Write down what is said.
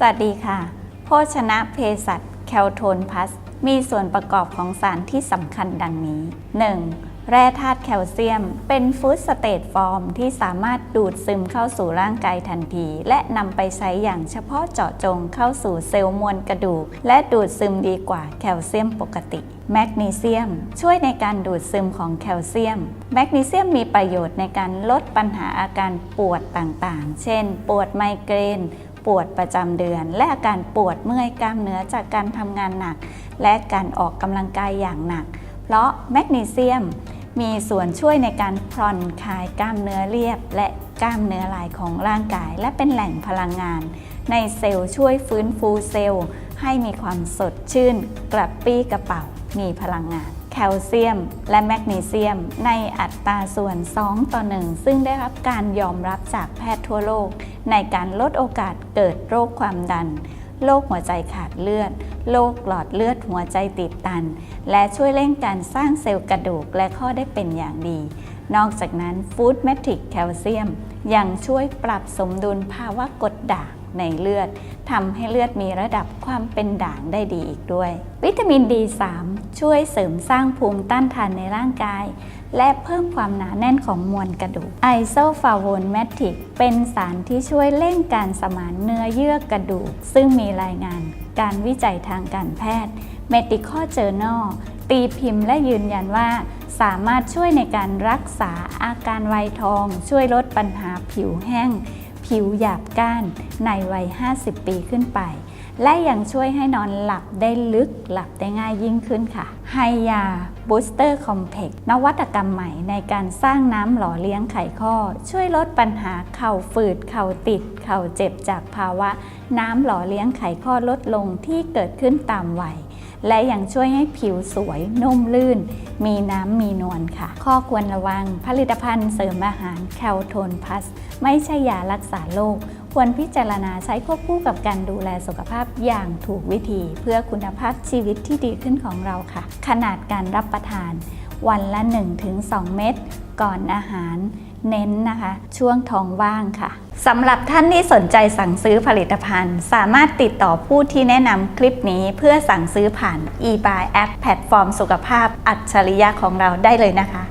สวัสดีค่ะ โภชนะเภสัชแคลโทนพัส มีส่วนประกอบของสารที่สำคัญดังนี้ 1. แร่ธาตุแคลเซียม เป็นฟู้ดสเตตฟอร์มที่สามารถดูดซึมเข้าสู่ร่างกายทันที และนำไปใช้อย่างเฉพาะเจาะจงเข้าสู่เซลล์มวลกระดูก และดูดซึมดีกว่าแคลเซียมปกติแมกนีเซียม ช่วยในการดูดซึมของแคลเซียม แมกนีเซียมมีประโยชน์ในการลดปัญหาอาการปวดต่างๆ เช่น ปวดไมเกรน ปวดประจำเดือน และอาการปวดเมื่อยกล้ามเนื้อจากการทำงานหนัก และการออกกำลังกายอย่างหนัก เพราะแมกนีเซียมมีส่วนช่วยในการผ่อนคลายกล้ามเนื้อเรียบ และกล้ามเนื้อลายของร่างกาย และเป็นแหล่งพลังงาน ในเซลล์ช่วยฟื้นฟูเซลล์ ให้มีความสดชื่น กระปรี้กระเป๋ามีพลังงาน แคลเซียม และแมกนีเซียม ในอัตราส่วน 2 ต่อ 1 ซึ่งได้รับการยอมรับจากแพทย์ทั่วโลก ในการลดโอกาสเกิดโรคความดัน โรคหัวใจขาดเลือด โรคหลอดเลือดหัวใจติดตัน และช่วยเร่งการสร้างเซลล์กระดูกและข้อได้เป็นอย่างดี นอกจากนั้นฟู้ดแมทริกแคลเซียมยังช่วยปรับสมดุลภาวะกรดด่าง ในเลือดทำให้เลือดมีระดับความเป็นด่างได้ดีอีกด้วย วิตามิน D3 ช่วยเสริมสร้างภูมิต้านทานในร่างกาย และเพิ่มความหนาแน่นของมวลกระดูกไอโซฟาโวนแมทริกเป็นสารที่ช่วยเร่งการสมานเนื้อเยื่อกระดูก ซึ่งมีรายงาน การวิจัยทางการแพทย์ Medical Journal ตีพิมพ์และยืนยันว่า สามารถช่วยในการรักษาอาการไวยทอง ช่วยลดปัญหาผิวแห้ง ผิวหยาบก้านในวัย 50 ปีขึ้นไป และยังช่วยให้นอนหลับได้ลึกหลับได้ง่ายยิ่งขึ้นค่ะไฮยาบูสเตอร์คอมเพล็กนวัตกรรมใหม่ในการสร้างน้ำหล่อเลี้ยงไขข้อ ช่วยลดปัญหาเข่าฝืด เข่าติด เข่าเจ็บจากภาวะ น้ำหล่อเลี้ยงไขข้อลดลงที่เกิดขึ้นตามวัย และยังช่วยให้ผิวสวยนุ่มลื่น มีน้ำมีนวลค่ะ ข้อควรระวังผลิตภัณฑ์เสริมอาหารแคลโทนพัส ไม่ใช่ยารักษาโรคควรพิจารณาใช้ควบคู่กับการดูแลสุขภาพอย่างถูกวิธี เพื่อคุณภาพชีวิตที่ดีขึ้นของเราค่ะ ขนาดการรับประทาน วันละ 1-2 เม็ดก่อนอาหาร เน้นนะคะ ช่วงท้องว่างค่ะสำหรับท่านที่สนใจสั่งซื้อผลิตภัณฑ์ สามารถติดต่อผู้ที่แนะนำคลิปนี้เพื่อสั่งซื้อผ่าน eBuy App แพลตฟอร์มสุขภาพอัจฉริยะของเราได้เลยนะคะ